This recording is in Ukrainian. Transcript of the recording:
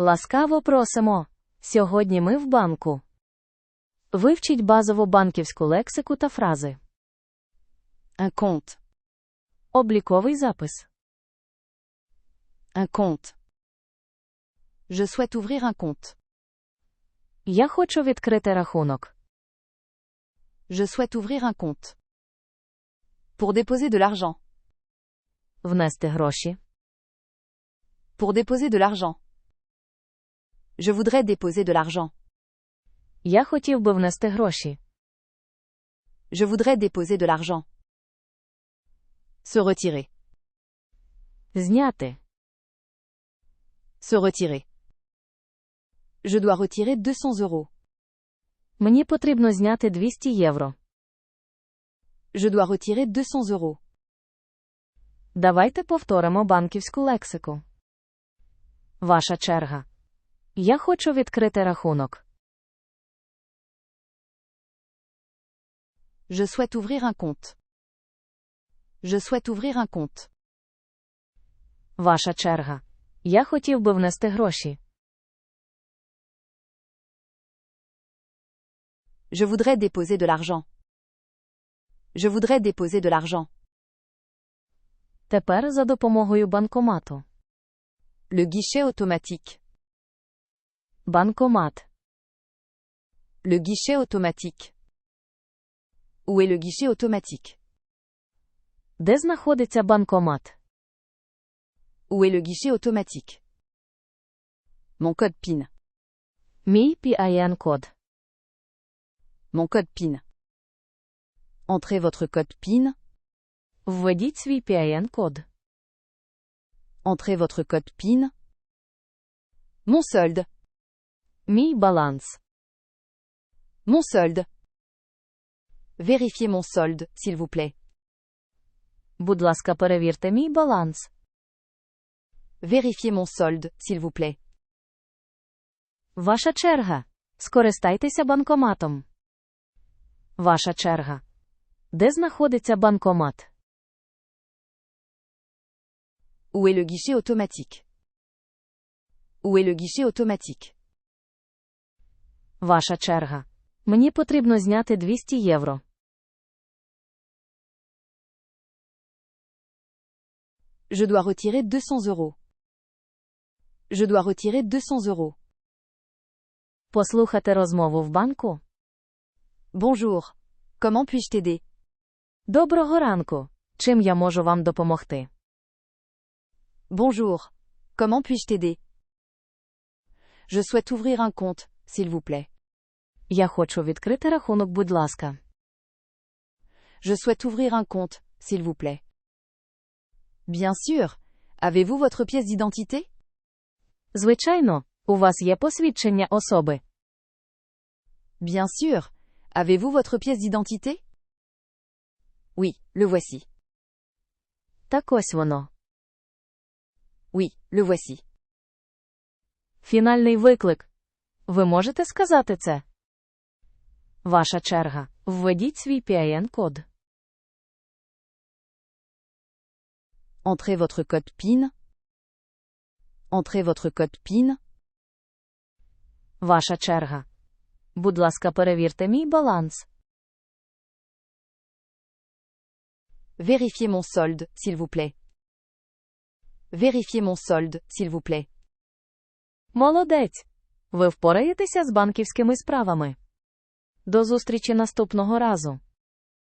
Ласкаво просимо. Сьогодні ми в банку. Вивчіть базову банківську лексику та фрази. Un compte. Обліковий запис. Un compte. Je souhaite ouvrir un compte. Я хочу відкрити рахунок. Je souhaite ouvrir un compte. Pour déposer de l'argent. Внести гроші. Pour déposer de l'argent. Je voudrais déposer de l'argent. Я хотів би внести гроші. Je voudrais déposer de l'argent. Se retirer. Зняти. Se retirer. Je dois retirer 200 euros. Мені потрібно зняти 200 євро. Je dois retirer 200 euros. Давайте повторимо банківську лексику. Ваша черга. Я хочу відкрити рахунок. Je souhaite ouvrir un compte. Je souhaite ouvrir un compte. Ваша черга. Я хотів би внести гроші. Je voudrais déposer de l'argent. Je voudrais déposer de l'argent. Тепер за допомогою банкомату. Le guichet automatique. Банкомат. Le guichet automatique. Où est le guichet automatique Де знаходиться банкомат? Où est le guichet automatique Mon code PIN. Мій PIN-код. Mon code PIN. Entrez votre code PIN. Введіть свій PIN-код. Entrez votre code PIN. Mon solde. Мій баланс. Mon solde. Vérifiez mon solde, s'il vous plaît. Будь ласка, перевірте мій баланс. Vérifiez mon solde, s'il vous plaît. Ваша черга. Скористайтеся банкоматом. Ваша черга. Де знаходиться банкомат? Où est le guichet automatique Où est le guichet automatique Ваша черга. Мені потрібно зняти 200 євро. Je dois retirer 200 euros. Je dois retirer 200 euros. Послухати розмову в банку? Bonjour. Comment puis-je t'aider Доброго ранку. Чим я можу вам допомогти? Bonjour. Comment puis-je t'aider Je souhaite ouvrir un compte, s'il vous plaît. Я хочу відкрити рахунок, будь ласка. Je souhaite ouvrir un compte, s'il vous plaît. Bien sûr. Avez-vous votre pièce d'identité Звичайно, у вас є посвідчення особи. Bien sûr. Avez-vous votre pièce d'identité Oui, le voici. Так ось воно. Oui, le voici. Фінальний виклик. Ви можете сказати це? Ваша черга. Введіть свій PIN-код. Entrez votre code PIN. Entrez votre code PIN. Ваша черга. Будь ласка, перевірте мій баланс. Vérifiez mon solde, s'il vous plaît. Vérifiez mon solde, s'il vous plaît. Молодець! Ви впораєтеся з банківськими справами. До зустрічі наступного разу.